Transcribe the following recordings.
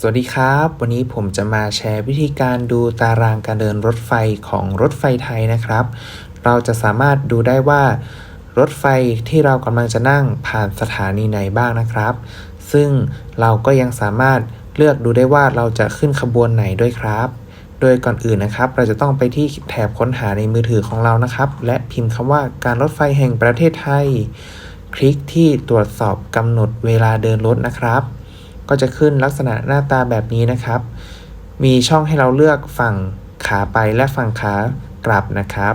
สวัสดีครับ วันนี้ผมจะมาแชร์วิธีการดูตารางการเดินรถไฟของรถไฟไทยนะครับ เราจะสามารถดูได้ว่า รถไฟที่เรากำลังจะนั่งผ่านสถานีไหนบ้างนะครับ ซึ่งเราก็ยังสามารถเลือกดูได้ว่าเราจะขึ้นขบวนไหนด้วยครับ โดยก่อนอื่นนะครับ เราจะต้องไปที่แถบค้นหาในมือถือของเรานะครับ และพิมพ์คำว่าการรถไฟแห่งประเทศไทย คลิกที่ตรวจสอบกำหนดเวลาเดินรถนะครับ ก็จะขึ้นลักษณะหน้าตาแบบนี้นะครับ มีช่องให้เราเลือกฝั่งขาไปและฝั่งขากลับนะครับ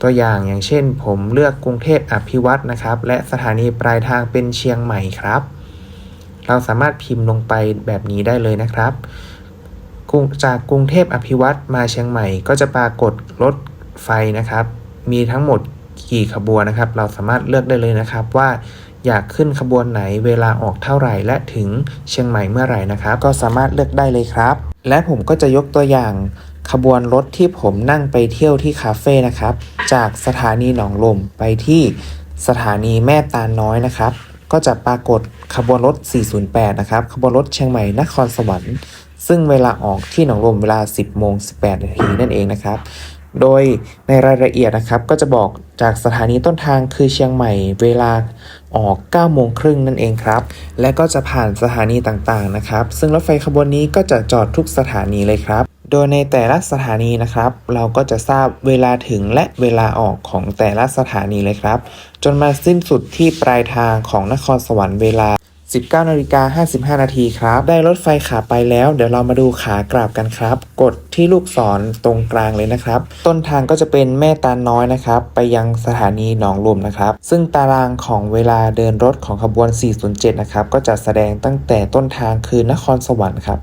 ตัวอย่างอย่างเช่น ผมเลือกกรุงเทพอภิวัตรนะครับ และสถานีปลายทางเป็นเชียงใหม่ครับ เราสามารถพิมพ์ลงไปแบบนี้ได้เลยนะครับจากกรุงเทพอภิวัตมาเชียงใหม่ก็จะปรากฏรถไฟนะครับ มีทั้งหมด กี่ขบวนนะครับ เราสามารถเลือกได้เลยนะครับว่าอยากขึ้นขบวนไหนเวลาออกเท่าไหร่ และถึงเชียงใหม่เมื่อไหร่นะครับ ก็สามารถเลือกได้เลยครับ และผมก็จะยกตัวอย่างขบวนรถที่ผมนั่งไปเที่ยวที่คาเฟ่นะครับ จากสถานีหนองลมไปที่สถานีแม่ตาลน้อยนะครับ ก็จะปรากฏขบวนรถ 408 นะครับ ขบวนรถเชียงใหม่นครสวรรค์ ซึ่งเวลาออกที่หนองลมเวลา 10โมง18นาทีนั่นเองนะครับ โดยในรายละเอียดนะครับก็จะบอกจากสถานีต้นทางคือเชียงใหม่เวลาออก9โมงครึ่งนั่นเองครับ และก็จะผ่านสถานีต่างๆนะครับ ซึ่งรถไฟขบวนนี้ก็จะจอดทุกสถานีเลยครับ โดยในแต่ละสถานีนะครับ เราก็จะทราบเวลาถึงและเวลาออกของแต่ละสถานีเลยครับ จนมาสิ้นสุดที่ปลายทางของนครสวรรค์เวลา 19นาฬิกา55 นาทีครับ ได้รถไฟขาไปแล้ว เดี๋ยวเรามาดูขากลับกันครับ กดที่ลูกศรตรงกลางเลยนะครับ ต้นทางก็จะเป็นแม่ตาน้อยนะครับ ไปยังสถานีหนองลมนะครับ ซึ่งตารางของเวลาเดินรถของขบวน 407 นะครับ ก็จะแสดงตั้งแต่ต้นทางคือนครสวรรค์ครับ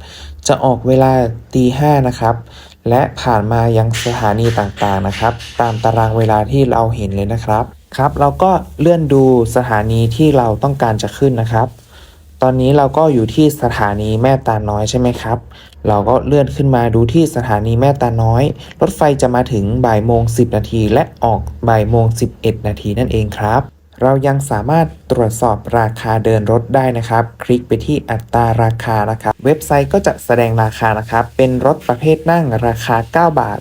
จะออกเวลาตีห้านะครับ และผ่านมายังสถานีต่างๆนะครับ ตามตารางเวลาที่เราเห็นเลยนะครับ ครับ เราก็เลื่อนดูสถานีที่เราต้องการจะขึ้นนะครับ ตอนนี้เราก็อยู่ที่สถานีแม่ตาน้อยใช่ไหมครับ เราก็เลื่อนขึ้นมาดูที่สถานีแม่ตาน้อย รถไฟจะมาถึงบ่ายโมง 10 นาทีและออกบ่ายโมง 11 นาทีนั่นเองครับ เรายังสามารถตรวจสอบราคาเดินรถได้นะครับ คลิกไปที่อัตราราคานะครับ เว็บไซต์ก็จะแสดงราคานะครับ เป็นรถประเภทนั่งราคา 9 บาท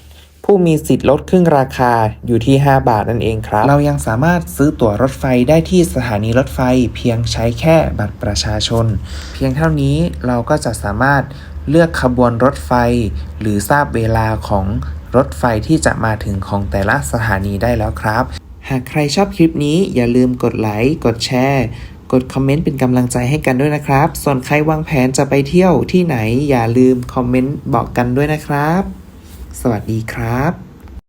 ผู้มีสิทธิ์ลดครึ่งราคาอยู่ที่ 5 บาทนั่นเองครับ เรายังสามารถซื้อตั๋วรถไฟได้ที่สถานีรถไฟ เพียงใช้แค่บัตรประชาชน เพียงเท่านี้เราก็จะสามารถเลือกขบวนรถไฟ หรือทราบเวลาของรถไฟที่จะมาถึงของแต่ละสถานีได้แล้วครับ หากใครชอบคลิปนี้อย่าลืมกดไลค์ กดแชร์ กดคอมเมนต์เป็นกำลังใจให้กันด้วยนะครับ ส่วนใครวางแผนจะไปเที่ยวที่ไหนอย่าลืมคอมเมนต์บอกกันด้วยนะครับ สวัสดีครับ